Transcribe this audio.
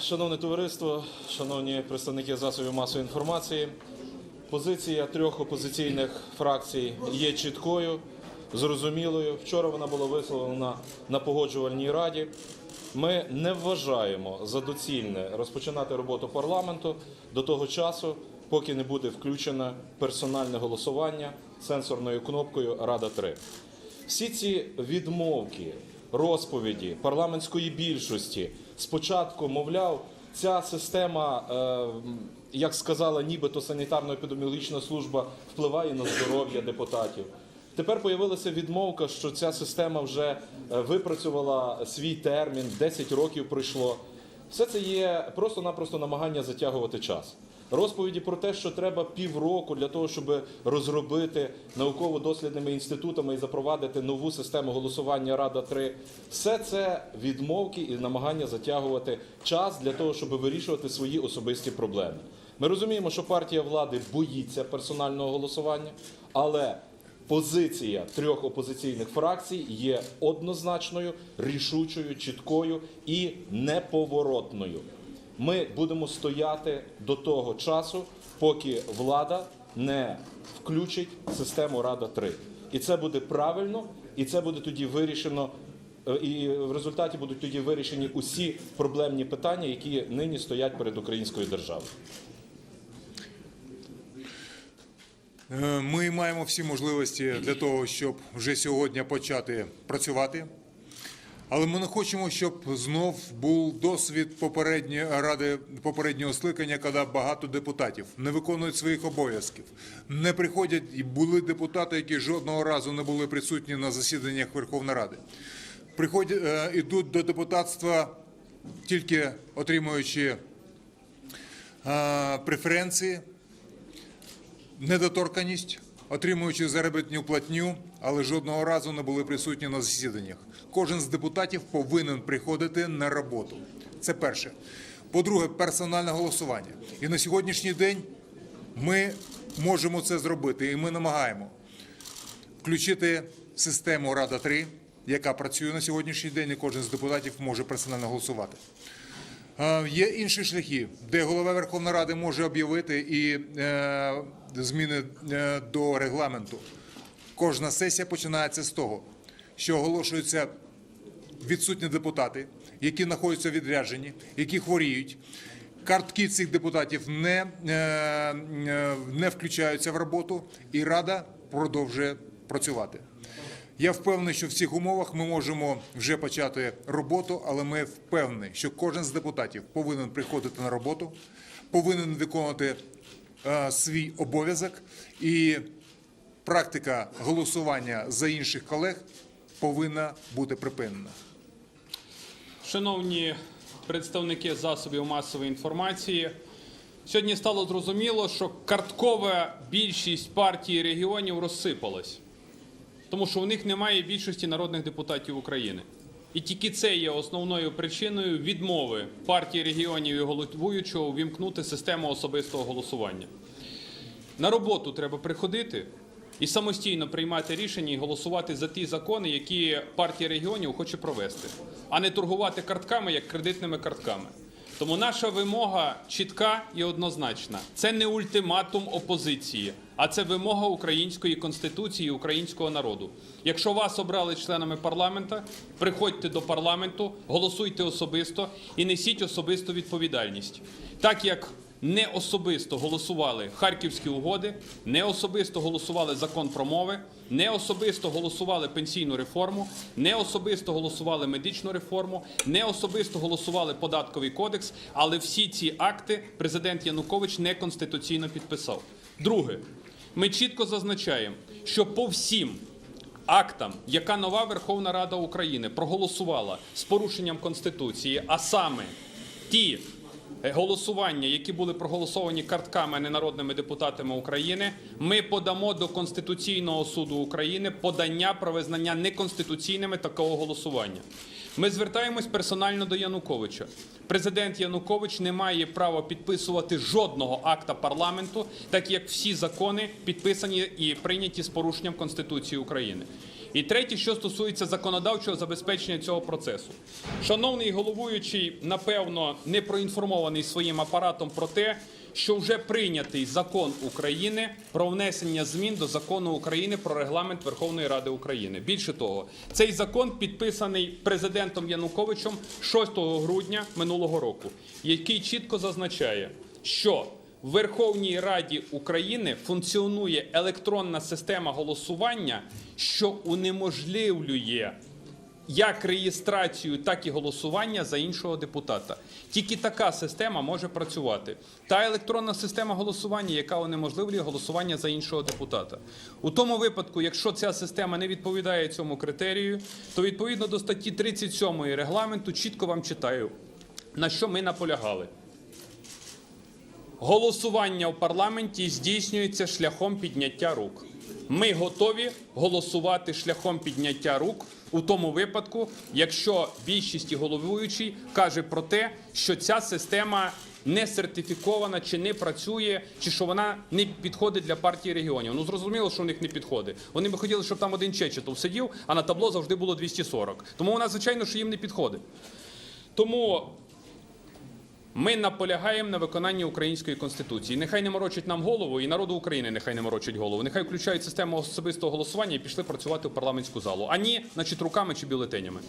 Шановне товариство, шановні представники засобів масової інформації, позиція трьох опозиційних фракцій є чіткою, зрозумілою. Вчора вона була висловлена на погоджувальній раді. Ми не вважаємо за доцільне розпочинати роботу парламенту до того часу, поки не буде включено персональне голосування сенсорною кнопкою Рада 3 всі ці відмовки, розповіді парламентської більшості спочатку, мовляв, ця система, е, як сказала, нібито санітарно-епідеміологічна служба впливає на здоров'я депутатів. Тепер появилася відмовка, що ця система вже е, випрацювала свій термін, 10 років пройшло. Все це є просто-напросто намагання затягувати час. Розповіді про те, що треба півроку для того, щоб розробити науково-дослідними інститутами і запровадити нову систему голосування Рада 3 все це відмовки і намагання затягувати час для того, щоб вирішувати свої особисті проблеми. Ми розуміємо, що партія влади боїться персонального голосування, але позиція трьох опозиційних фракцій є однозначною, рішучою, чіткою і неповоротною. Ми будемо стояти до того часу, поки влада не включить систему Рада 3 І це буде правильно, і це буде тоді вирішено. е, І в результаті будуть тоді вирішені усі проблемні питання, які нині стоять перед українською державою. Е, Ми маємо всі можливості для того, щоб вже сьогодні почати працювати. Але ми не хочемо, щоб знов був досвід попередньої ради попереднього скликання, коли багато депутатів не виконують своїх обов'язків. Не приходять і були депутати, які жодного разу не були присутні на засіданнях Верховної Ради. Приходять е, ідуть до депутатства тільки отримуючи е, преференції, недоторканість, отримуючи заробітну платню, але жодного разу не були присутні на засіданнях. Кожен з депутатів повинен приходити на роботу. Це перше. По-друге, персональне голосування. І на сьогоднішній день ми можемо це зробити, і ми намагаємо включити систему Рада 3 яка працює на сьогоднішній день, і кожен з депутатів може персонально голосувати. Є інші шляхи, де голова Верховної Ради може об'явити і е, зміни е, до регламенту. Кожна сесія починається з того, що оголошуються відсутні депутати, які знаходяться в відрядженні, які хворіють. Картки цих депутатів не, е, не включаються в роботу, і Рада продовжує працювати. Я впевнений, що в цих умовах ми можемо вже почати роботу, але ми впевнені, що кожен з депутатів повинен приходити на роботу, повинен виконувати е, свій обов'язок, і практика голосування за інших колег повинна бути припинена. Шановні представники засобів масової інформації, сьогодні стало зрозуміло, що карткова більшість партій регіонів розсипалась, тому що у них немає більшості народних депутатів України. І тільки це є основною причиною відмови партії регіонів і головуючого увімкнути систему особистого голосування. На роботу треба приходити і самостійно приймати рішення і голосувати за ті закони, які партія регіонів хоче провести, а не торгувати картками як кредитними картками. Тому наша вимога чітка і однозначна. Це не ультиматум опозиції, а це вимога української конституції українського народу. Якщо вас обрали членами парламента, приходьте до парламенту, голосуйте особисто і несіть особисту відповідальність. Так як не особисто голосували харківські угоди, не особисто голосували закон про мови, не особисто голосували пенсійну реформу, не особисто голосували медичну реформу, не особисто голосували податковий кодекс, але всі ці акти президент Янукович неконституційно підписав. Друге, ми чітко зазначаємо, що по всім актам, яка нова Верховна Рада України проголосувала з порушенням Конституції, а саме ті голосування, які були проголосовані картками, а не народними депутатами України, ми подамо до Конституційного суду України подання про визнання неконституційними такого голосування. Ми звертаємось персонально до Януковича. Президент Янукович не має права підписувати жодного акта парламенту, так як всі закони підписані і прийняті з порушенням Конституції України. І третє, що стосується законодавчого забезпечення цього процесу. Шановний головуючий, напевно, не проінформований своїм апаратом про те, що вже прийнятий закон України про внесення змін до закону України про регламент Верховної Ради України. Більше того, цей закон підписаний президентом Януковичем 6 грудня минулого року, який чітко зазначає, що в Верховній Раді України функціонує електронна система голосування, що унеможливлює як реєстрацію, так і голосування за іншого депутата. Тільки така система може працювати. Та електронна система голосування, яка унеможливлює голосування за іншого депутата. У тому випадку, якщо ця система не відповідає цьому критерію, то відповідно до статті 37 регламенту чітко вам читаю, на що ми наполягали. Голосування в парламенті здійснюється шляхом підняття рук. Ми готові голосувати шляхом підняття рук у тому випадку, якщо більшість і головуючий каже про те, що ця система не сертифікована, чи не працює, чи що вона не підходить для партії регіонів. Ну зрозуміло, що в них не підходить. Вони би хотіли, щоб там один Чечетов сидів, а на табло завжди було 240. Тому вона, звичайно, що їм не підходить. Тому ми наполягаємо на виконанні української конституції. Нехай не морочить нам голову, і народу України нехай не морочить голову. Нехай включають систему особистого голосування і пішли працювати в парламентську залу, а ні, значить, руками чи бюлетенями.